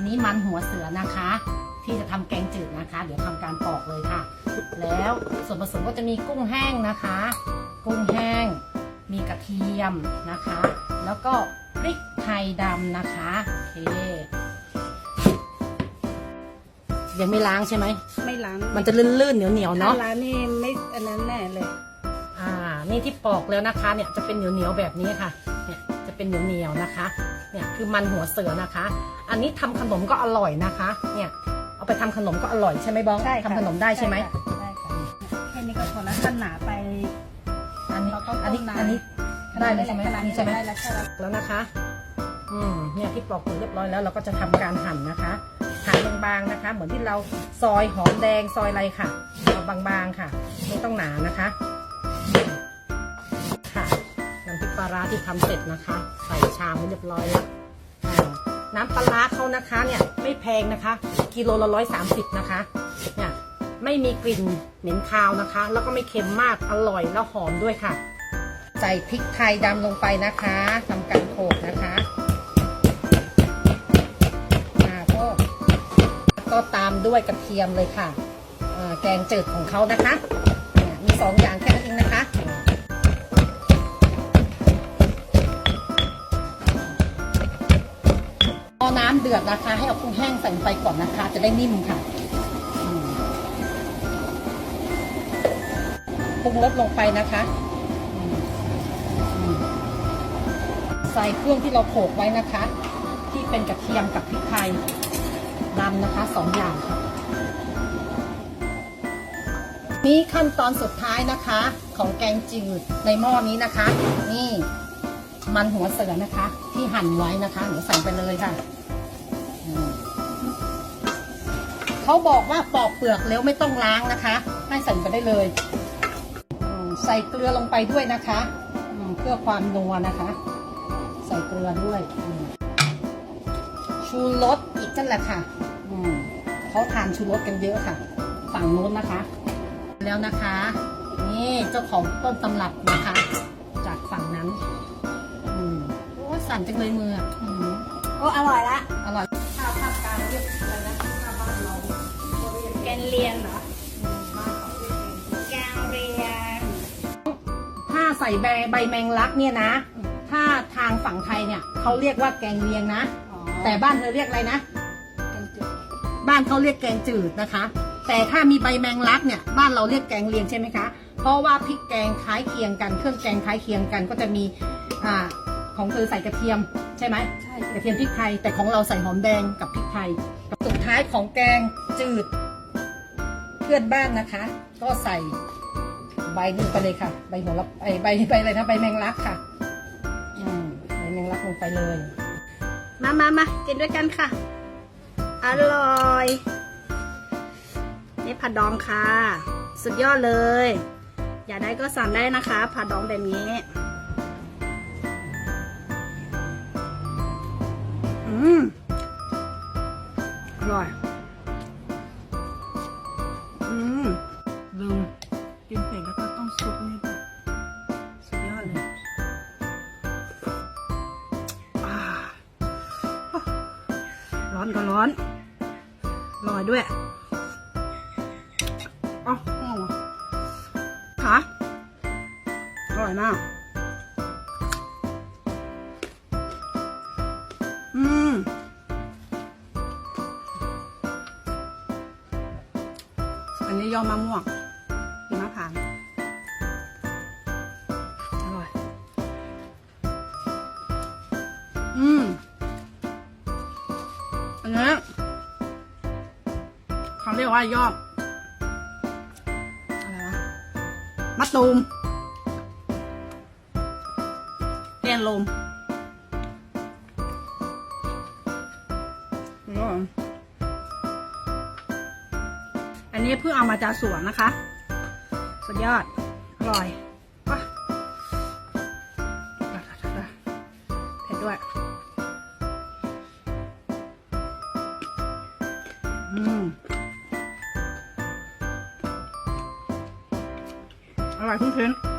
นนี้มันหัวเสือนะคะ ที่จะทำแกงจืดนะคะ เดี๋ยวทำการปอกเลยค่ะ แล้วส่วนผสมก็จะมีกุ้งแห้งนะคะ กุ้งแห้ง มีกระเทียมนะคะ แล้วก็พริกไทยดำนะคะโอเคยังไม่ล้างใช่ไหมไม่ล้างมันจะลื่นๆเหนียวๆถ้าเนาะล้างนี่ไม่อันนั้นแน่เลย อ่านี่ที่ปอกแล้วนะคะ เนี่ยจะเป็นเหนียวๆแบบนี้ค่ะ เนี่ยจะเป็นเหนียวๆนะคะ เนี่ยคือมันหัวเสือนะคะ อันนี้ทำขนมก็อร่อยนะคะ เนี่ยเอาไปทำขนมก็อร่อยใช่ไหมบ้องได้ค่ะทำขนมได้ใช่ไหมได้ค่ะแค่นี้ก็พอแล้วถ้าหนาไป อันนี้เราต้องอันนี้ต้มนานอันนี้ได้เลยใช่ไหมขนาดอันนี้นี้ใช่ไหมได้แล้วใช่แล้วแล้วนะคะ อืมเนี่ยที่ปอกเปลือกเรียบร้อยแล้วเราก็จะทำการหั่นนะคะหั่นบางๆนะคะ เหมือนที่เราซอยหอมแดงซอยอะไรค่ะเอาบางๆค่ะ ไม่ต้องหนานะคะค่ะ ลาร้าที่ทำเสร็จนะคะ ใส่ชามไว้เรียบร้อยแล้วน้ำปลาร้าเขานะคะเนี่ยไม่แพงนะคะ กิโลละร้อยสามสิบนะคะเนี่ยไม่มีกลิ่นเหม็นคาวนะคะ แล้วก็ไม่เค็มมากอร่อยแล้วหอมด้วยค่ะ ใส่พริกไทยดำลงไปนะคะทำการโขลกนะคะก็ก็ตามด้วยกระเทียมเลยค่ะแกงจืดของเขานะคะมีสองอย่างแค่ เดือดนะคะ ให้เอากุ้งแห้งใส่ไปก่อนนะคะ จะได้นิ่มค่ะปรุงรสลงไปนะคะใส่เครื่องที่เราโขลกไว้นะคะ ที่เป็นกระเทียมกับพริกไทยดำนะคะสองอย่างค่ะนี่ขั้นตอนสุดท้ายนะคะ ของแกงจืดในหม้อนี้นะคะ นี่มันหัวเสือนะคะ ที่หั่นไว้นะคะเดี๋ยวใส่ไปเลยค่ะ เขาบอกว่าปอกเปลือกแล้วไม่ต้องล้างนะคะให้ใส่ไปได้เลยอืมใส่เกลือลงไปด้วยนะคะอืมเพื่อความนัวนะคะ ใส่เกลือด้วยอืมชูรสอีกนั่นแหละค่ะอืมเขาทานชูรสกันเยอะค่ะ ฝั่งนู้นนะคะ แล้วนะคะ นี่เจ้าของต้นตำรับนะคะ จากฝั่งนั้นอืมโอ้สั่นจังเลยมืออะอืมโอ้อร่อยละอร่อยข้าวภาคกลางเรียกอะไรนะ เรียกแกนเลียงเหรออืมบ้านเขาเรียกเองแกงเลียงถ้าใส่ใบใบแมงลักเนี่ยนะ ถ้าทางฝั่งไทยเนี่ยเขาเรียกว่าแกงเลียงนะอ๋อแต่บ้านเธอเรียกอะไรนะแกงจืดบ้านเขาเรียกแกงจืดนะคะ แต่ถ้ามีใบแมงลักเนี่ยบ้านเราเรียกแกงเลียงใช่ไหมคะ เพราะว่าพริกแกงคล้ายเคียงกัน เครื่องแกงคล้ายเคียงกันก็จะมีอ่าของเธอใส่กระเทียมใช่ไหมใช่กระเทียมพริกไทยแต่ของเราใส่หอมแดงกับพริกไทยสุดท้ายของแกงจืดเพื่อนบ้านนะคะ ก็ใส่ใบนี้ไปเลยค่ะ ใบหัวละไอใบใบอะไรนะใบแมงลักค่ะอืมใบแมงลักลงไปเลย มามามากินด้วยกันค่ะ อร่อยนี่ผัดดองค่ะ สุดยอดเลย อยากได้ก็สั่งได้นะคะ ผัดดองแบบนี้อืม ก็ร้อนลอยด้วยอ๋อค่ะอร่อยมาก อืมอันนี้ยอมมะม่วง นี้เขาเรียกว่ายอดอะไรวะมะตูมแกนลมอันนี้เพิ่งเอามาจากสวนนะคะ สุดยอด อร่อยว้าเผ็ดด้วย อืมอร่อยทุกเพื่อน